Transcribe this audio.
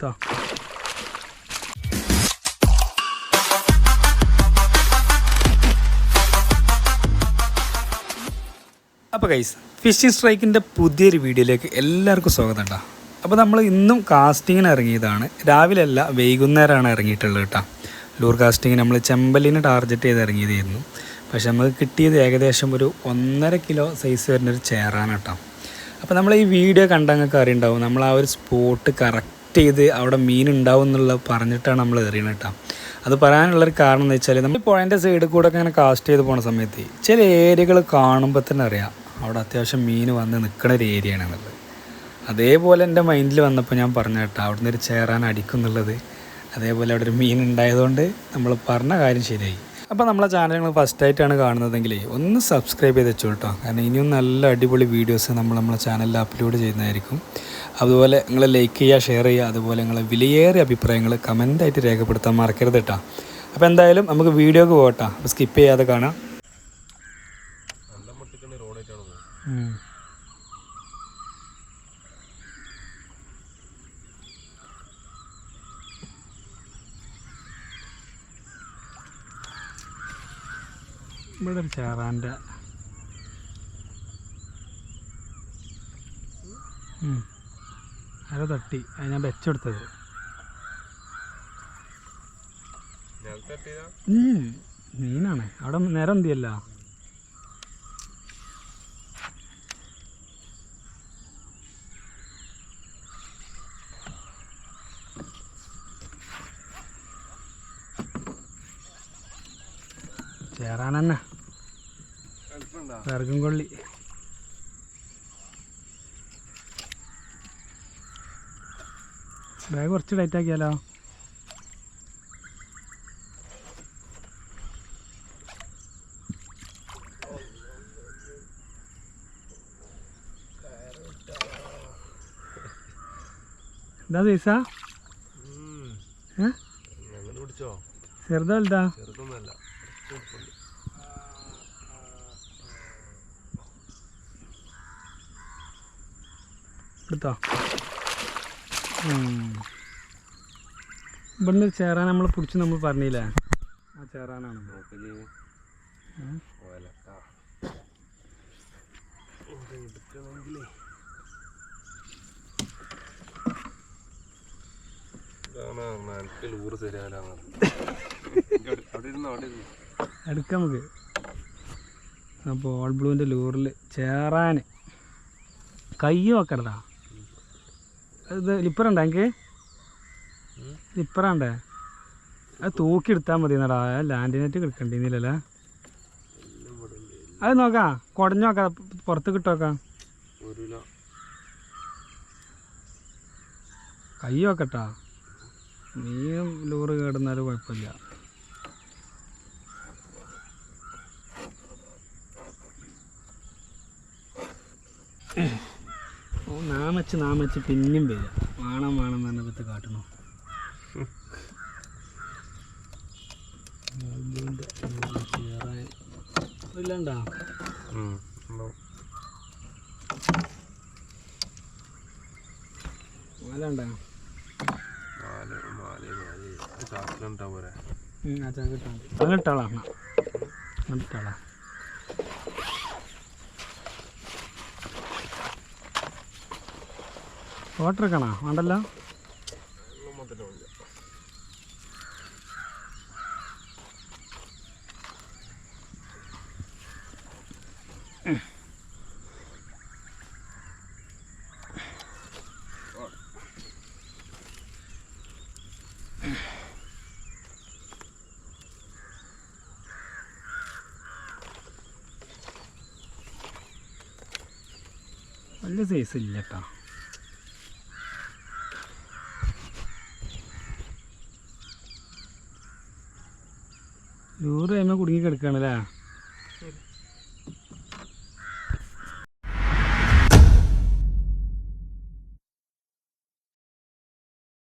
എടുത്തോ അപ്പോൾ guys phishing സ്ട്രൈക്കിന്റെ പുതിയൊരു വീഡിയോയിലേക്ക് എല്ലാവർക്കും സ്വാഗതം കേട്ടോ അപ്പോൾ നമ്മൾ ഇന്നും കാസ്റ്റിങ്ങിന് ഇറങ്ങിയതാണ്. രാവിലെ അല്ല വൈകുന്നേരമാണ് ഇറങ്ങിയിട്ടുള്ളത് കേട്ടോ ലൂർ കാസ്റ്റിങ്ങിന് നമ്മൾ ചെമ്പലിന് ടാർഗറ്റ് ചെയ്ത് ഇറങ്ങിയതായിരുന്നു. പക്ഷെ നമുക്ക് കിട്ടിയത് ഏകദേശം ഒരു ഒന്നര കിലോ സൈസ് വരുന്നൊരു ചേറാണ് കേട്ടോ അപ്പോൾ നമ്മൾ ഈ വീഡിയോ കണ്ടങ്ങൾക്ക് അറിയുണ്ടാവും. നമ്മൾ ആ ഒരു സ്പോട്ട് കറക്റ്റ് ചെയ്ത് അവിടെ മീൻ ഉണ്ടാവും എന്നുള്ളത് പറഞ്ഞിട്ടാണ് നമ്മൾ എറിയണത് കേട്ടോ. അത് പറയാനുള്ളൊരു കാരണം എന്ന് വെച്ചാൽ നമ്മൾ പുഴേന്റെ സൈഡിൽ കൂടെ ഒക്കെ ഇങ്ങനെ കാസ്റ്റ് ചെയ്ത് പോണ സമയത്ത് ചില ഏരിയകൾ കാണുമ്പോൾ തന്നെ അറിയാം. അവിടെ അത്യാവശ്യം മീൻ വന്ന് നിൽക്കുന്ന ഒരു ഏരിയ ആണെന്നുള്ളത്. അതേപോലെ എന്റെ മൈൻഡിൽ വന്നപ്പോൾ ഞാൻ പറഞ്ഞു കേട്ടോ അവിടുന്ന് ഒരു ചേറാൻ അടിക്കും എന്നുള്ളത്. അതേപോലെ അവിടെ ഒരു മീൻ ഉണ്ടായതുകൊണ്ട് നമ്മൾ പറഞ്ഞ കാര്യം ശരിയായി. അപ്പോൾ നമ്മളെ ചാനൽ നിങ്ങൾ ഫസ്റ്റായിട്ടാണ് കാണുന്നതെങ്കിൽ ഒന്ന് സബ്സ്ക്രൈബ് ചെയ്ത് വെച്ചോ കേട്ടോ. കാരണം ഇനിയും നല്ല അടിപൊളി വീഡിയോസ് നമ്മൾ നമ്മളെ ചാനലിൽ അപ്ലോഡ് ചെയ്യുന്നതായിരിക്കും. അതുപോലെ നിങ്ങൾ ലൈക്ക് ചെയ്യുക ഷെയർ ചെയ്യുക അതുപോലെ നിങ്ങളെ വിലയേറിയ അഭിപ്രായങ്ങൾ കമന്റായിട്ട് രേഖപ്പെടുത്താൻ മറക്കരുത് കേട്ടോ അപ്പോൾ എന്തായാലും നമുക്ക് വീഡിയോക്ക് പോകട്ടോ അപ്പോൾ സ്കിപ്പ് ചെയ്യാതെ കാണാം. ഇവിടെ ഒരു ചേറാന്റെ ആരോ തട്ടി. അത് ഞാൻ വെച്ചെടുത്തത്. മീനാണ്. അവിടെ നേരം എന്തിയല്ല? ചേറാനെന്നെ വിറകും കൊള്ളി. ബാഗ് കുറച്ച് ടൈറ്റ് ആക്കിയാലോ? എന്താ പിടിച്ചോ ചെറുതാ വലുതാ? എടുത്തോ. ഇവിടുന്ന് ചേറാൻ നമ്മൾ പിടിച്ച് നമ്മൾ പറഞ്ഞില്ലേ? ആ ചേറാനാണ്. എടുക്കാം നമുക്ക്. അപ്പോൾ ഓൾ ബ്ലൂവിന്റെ ലൂറിൽ ചേറാൻ കൈ വെക്കണതാ. ഇത് ലിപ്പറുണ്ടോ എനിക്ക്. ലിപ്പറാണ്ടേ അത് തൂക്കി എടുത്താൽ മതി എന്നടാ ലാൻഡിനെറ്റ് കിടക്കണ്ടിന്നില്ലല്ലേ. അത് നോക്കാം. കുടഞ്ഞു നോക്കാം. പുറത്ത് കിട്ടോക്കാം കൈ നോക്കട്ടാ. നീയും ലൂറ് കേടുന്നാലും കുഴപ്പമില്ല. ഓ നാമച്ച് നാമച്ച് പിന്നെയും വരിക. വേണം വേണം എന്ന് പറഞ്ഞപ്പത്ത് കാട്ടണോ ഇല്ലണ്ടാ. മാലണ്ടാ മാല മാല ഫോട്ടോ എടുക്കണോ വേണ്ടല്ലോ. വലിയ സൈസ് ഇല്ല കേട്ടോ നൂറ് കഴിയുമ്പോൾ കുടുങ്ങി കിടക്കുകയാണല്ലേ?